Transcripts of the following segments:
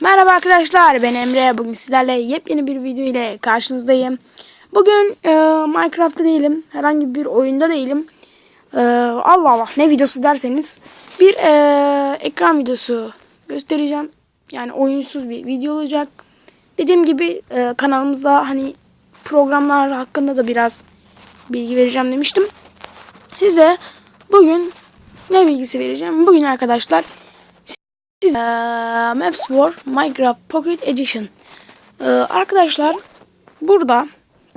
Merhaba arkadaşlar ben Emre. Bugün sizlerle yepyeni bir video ile karşınızdayım. Bugün e, Minecraft'ta değilim. Herhangi bir oyunda değilim. E, Allah Allah ne videosu derseniz bir e, ekran videosu göstereceğim. Yani oyunsuz bir video olacak. Dediğim gibi e, kanalımızda hani programlar hakkında da biraz bilgi vereceğim demiştim. Size bugün ne bilgisi vereceğim? Bugün arkadaşlar siz eee, Maps War Minecraft Pocket Edition. Eee, arkadaşlar burada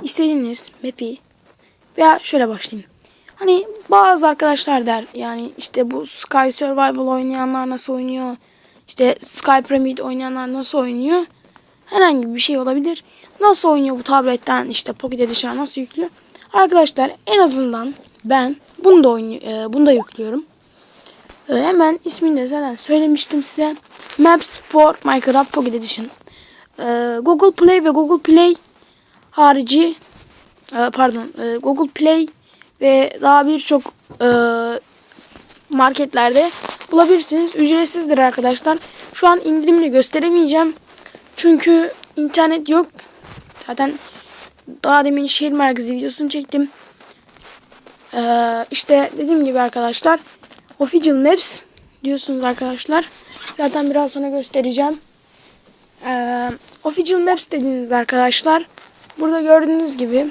istediğiniz map'i veya şöyle başlayayım. Hani bazı arkadaşlar der yani işte bu Sky Survival oynayanlar nasıl oynuyor? İşte Sky Pyramid oynayanlar nasıl oynuyor? Herhangi bir şey olabilir. Nasıl oynuyor bu tabletten işte Pocket Edition'a nasıl yüklüyor? Arkadaşlar en azından ben bunu da oynuyor, eee, bunu da yüklüyorum. Ee, hemen ismini de zaten söylemiştim size. Maps for Minecraft Pocket Edition. Ee, Google Play ve Google Play harici e, pardon e, Google Play ve daha birçok e, marketlerde bulabilirsiniz. Ücretsizdir arkadaşlar. Şu an indirimle gösteremeyeceğim. Çünkü internet yok. Zaten daha demin şehir merkezi videosunu çektim. Ee, işte dediğim gibi arkadaşlar Official Maps diyorsunuz arkadaşlar. Zaten biraz sonra göstereceğim. Ee, Official Maps dediğiniz arkadaşlar. Burada gördüğünüz gibi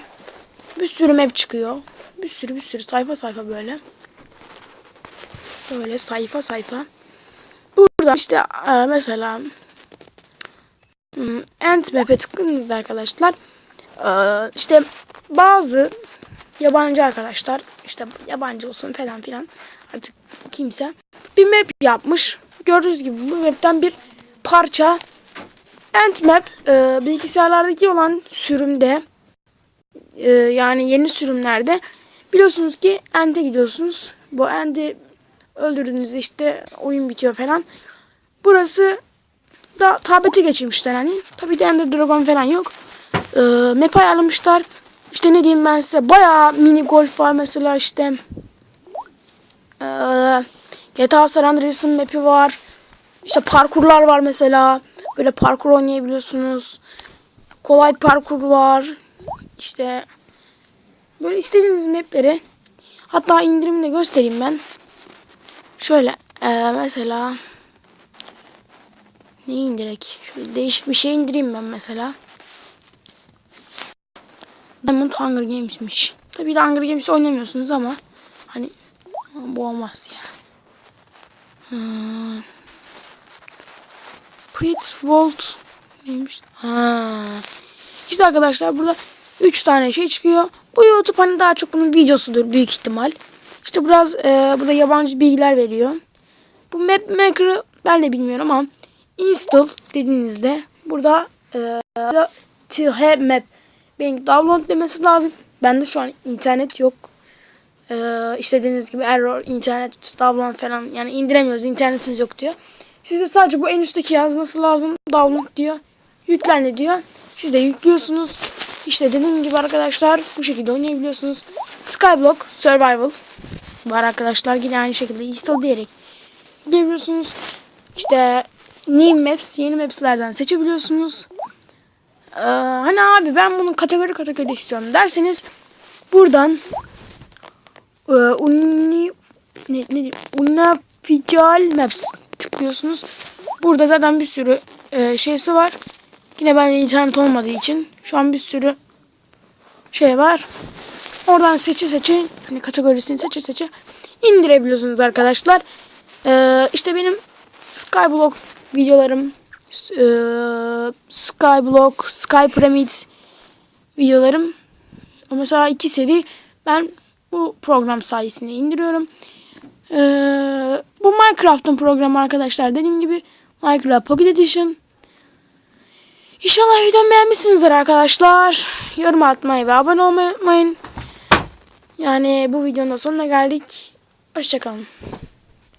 bir sürü map çıkıyor. Bir sürü bir sürü sayfa sayfa böyle. Böyle sayfa sayfa. Burada işte e, mesela hmm, End Map'e tıkladığınızda arkadaşlar e, işte bazı yabancı arkadaşlar işte yabancı olsun falan filan artık kimse bir map yapmış. Gördüğünüz gibi bu map'ten bir parça End Map e, bilgisayarlardaki olan sürümde e, yani yeni sürümlerde biliyorsunuz ki End'e gidiyorsunuz. Bu End'i öldürdüğünüzde işte oyun bitiyor falan. Burası da tablete geçirmişler hani. Tabii de Ender Dragon falan yok. E, map ayarlamışlar. İşte ne diyeyim ben size bayağı mini golf var mesela işte. Ee, GTA San Andreas'ın map'i var. İşte parkurlar var mesela. Böyle parkur oynayabiliyorsunuz. Kolay parkur var. İşte böyle istediğiniz map'leri hatta indirimini göstereyim ben. Şöyle ee, mesela ne indirek? Şöyle değişik bir şey indireyim ben mesela. Diamond Hunger Games'miş. Tabii de Hunger Games oynamıyorsunuz ama hani bu olmaz ya. Hmm. Prit Vault neymiş? Ha. İşte arkadaşlar burada 3 tane şey çıkıyor. Bu YouTube hani daha çok bunun videosudur büyük ihtimal. İşte biraz e, burada yabancı bilgiler veriyor. Bu map maker'ı ben de bilmiyorum ama install dediğinizde burada e, to have map benim download demesi lazım. Bende şu an internet yok. Ee, istediğiniz gibi error, internet, download falan yani indiremiyoruz internetiniz yok diyor. Sizde sadece bu en üstteki yazması lazım. Download diyor. Yüklendi diyor. Siz de yüklüyorsunuz. İşte dediğim gibi arkadaşlar bu şekilde oynayabiliyorsunuz. Skyblock Survival var arkadaşlar. Yine aynı şekilde install diyerek girebiliyorsunuz. İşte new maps, yeni mapslerden seçebiliyorsunuz. Ee, hani abi ben bunu kategori kategori istiyorum derseniz buradan e, uni ne, ne Unofficial Maps tıklıyorsunuz. Burada zaten bir sürü e, şeysi var. Yine ben internet olmadığı için şu an bir sürü şey var. Oradan seçe seçe hani kategorisini seçe seçe indirebiliyorsunuz arkadaşlar. Ee, işte benim Skyblock videolarım e, Skyblock, Sky Pyramid videolarım. Mesela iki seri ben bu program sayesinde indiriyorum. Ee, bu Minecraft'ın programı arkadaşlar. Dediğim gibi Minecraft Pocket Edition. İnşallah videomu beğenmişsinizdir arkadaşlar. Yorum atmayı ve abone olmayı unutmayın. Yani bu videonun sonuna geldik. Hoşçakalın.